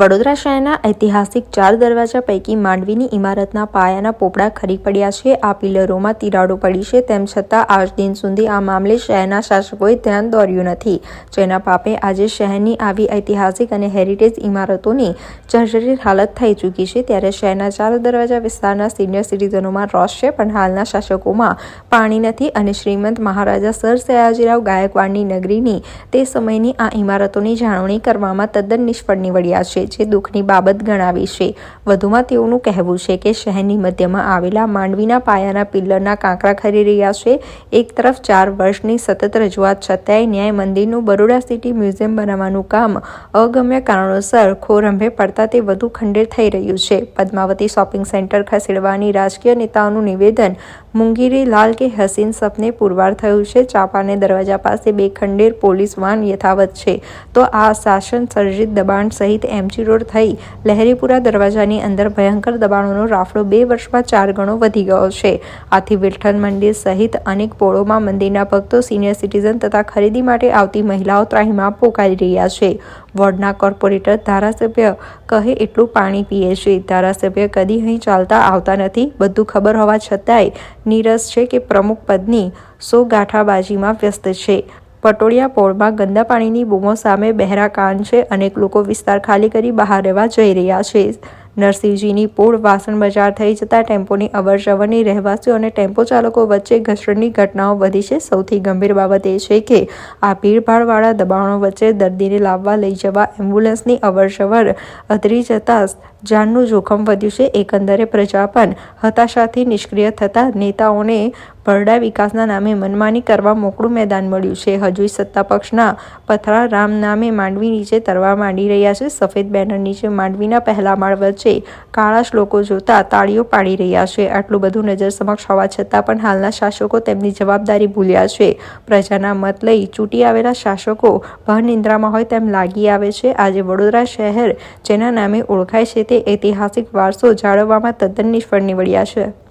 વડોદરા શહેરના ઐતિહાસિક ચાર દરવાજા પૈકી માંડવીની ઇમારતના પાયાના પોપડા ખરી પડ્યા છે. આ પિલરોમાં તિરાડો પડી છે. તેમ છતાં આજ દિન સુધી આ મામલે શહેરના શાસકોએ ધ્યાન દોર્યું નથી. જેના પાપે આજે શહેરની આવી ઐતિહાસિક અને હેરિટેજ ઇમારતોની જર્જરિત હાલત થઈ ચૂકી છે. ત્યારે શહેરના ચાર દરવાજા વિસ્તારના સિનિયર સિટીઝનોમાં રોષ છે, પણ હાલના શાસકોમાં પાણી નથી અને શ્રીમંત મહારાજા સર સયાજીરાવ ગાયકવાડની નગરીની તે સમયની આ ઇમારતોની જાળવણી કરવામાં તદ્દન નિષ્ફળ નીવડ્યા છે. જે દુઃખની બાબત ગણાવી છે. વધુમાં તેઓનું કહેવું છે કે શહેરની મધ્યમાં આવેલા માંડવીના પાયાના પિલ્લરના કાંકરા ખરી રહ્યા છે. એક તરફ ચાર વર્ષની સતત રજૂઆત છતાંય ન્યાય મંદિરનું બરોડા સિટી મ્યુઝિયમ બનાવવાનું કામ અગમ્ય કારણોસર ખોરંભે પડતા તે વધુ ખંડેર થઈ રહ્યું છે. પદ્માવતી શોપિંગ સેન્ટર ખસેડવાની રાજકીય નેતાઓનું નિવેદન મુંગીરી લાલ કે હસીન સપને પુરવાર થયું છે. ચાપાને દરવાજા પાસે બે ખંડેર પોલીસ વાન યથાવત છે. તો આ શાસન સર્જિત દબાણ સહિત એમજી રોડ થઈ લહેરીપુરા દરવાજાની અંદર ભયંકર દબાણોનો રાફડો બે વર્ષમાં ચાર ગણો વધી ગયો છે. આથી વિઠ્ઠલ મંદિર સહિત અનેક પોળોમાં મંદિરના ભક્તો સિનિયર સિટીઝન તથા ખરીદી માટે આવતી મહિલાઓ ત્રાહીમાં પોકારી રહ્યા છે. વોર્ડના કોર્પોરેટર ધારાસભ્ય કહે, એટલું પાણી પીએ છે. ધારાસભ્ય કદી અહીં ચાલતા આવતા નથી. બધું ખબર હોવા છતાંય નીરસ છે કે પ્રમુખ પદની સો ગાંઠાબાજીમાં વ્યસ્ત છે. પટોળિયા પોળમાં ગંદા પાણીની બૂમો સામે બહેરા કાન છે. અનેક લોકો વિસ્તાર ખાલી કરી બહાર રહેવા જઈ રહ્યા છે. નરસિંહજીની પોળ વાસણ બજાર થઈ જતા ટેમ્પોની અવરજવરની રહેવાસીઓ અને ટેમ્પો ચાલકો વચ્ચે ઘર્ષણની ઘટનાઓ વધી છે. સૌથી ગંભીર બાબત એ છે કે આ ભીડભાડવાળા દબાણો વચ્ચે દર્દીને લાવવા લઈ જવા એમ્બ્યુલન્સની અવરજવર અધરી જતાં જાનનું જોખમ વધ્યું છે. એકંદરે પ્રજા પણ હતાશાથી નિષ્ક્રિય થતા નેતાઓને ભરડા વિકાસના નામે મનમાની કરવા મોકળું મેદાન મળ્યું છે. હજુય સત્તા પક્ષના પથરા રામ નામે માંડવી નીચે તરવા માંડી રહ્યા છે. સફેદ બેનર નીચે માંડવીના પહેલા માળ વચ્ચે કાળા શ્લોકો જોતા તાળીઓ પાડી રહ્યા છે. આટલું બધું નજર સમક્ષ હોવા છતાં પણ હાલના શાસકો તેમની જવાબદારી ભૂલ્યા છે. પ્રજાના મત લઈ ચૂંટી આવેલા શાસકો ભરનિંદ્રામાં હોય તેમ લાગી આવે છે. આજે વડોદરા શહેર, જેના નામે ઓળખાય છે તે ઐતિહાસિક વારસો જાળવવામાં તદ્દન નિષ્ફળ નીવડ્યા છે.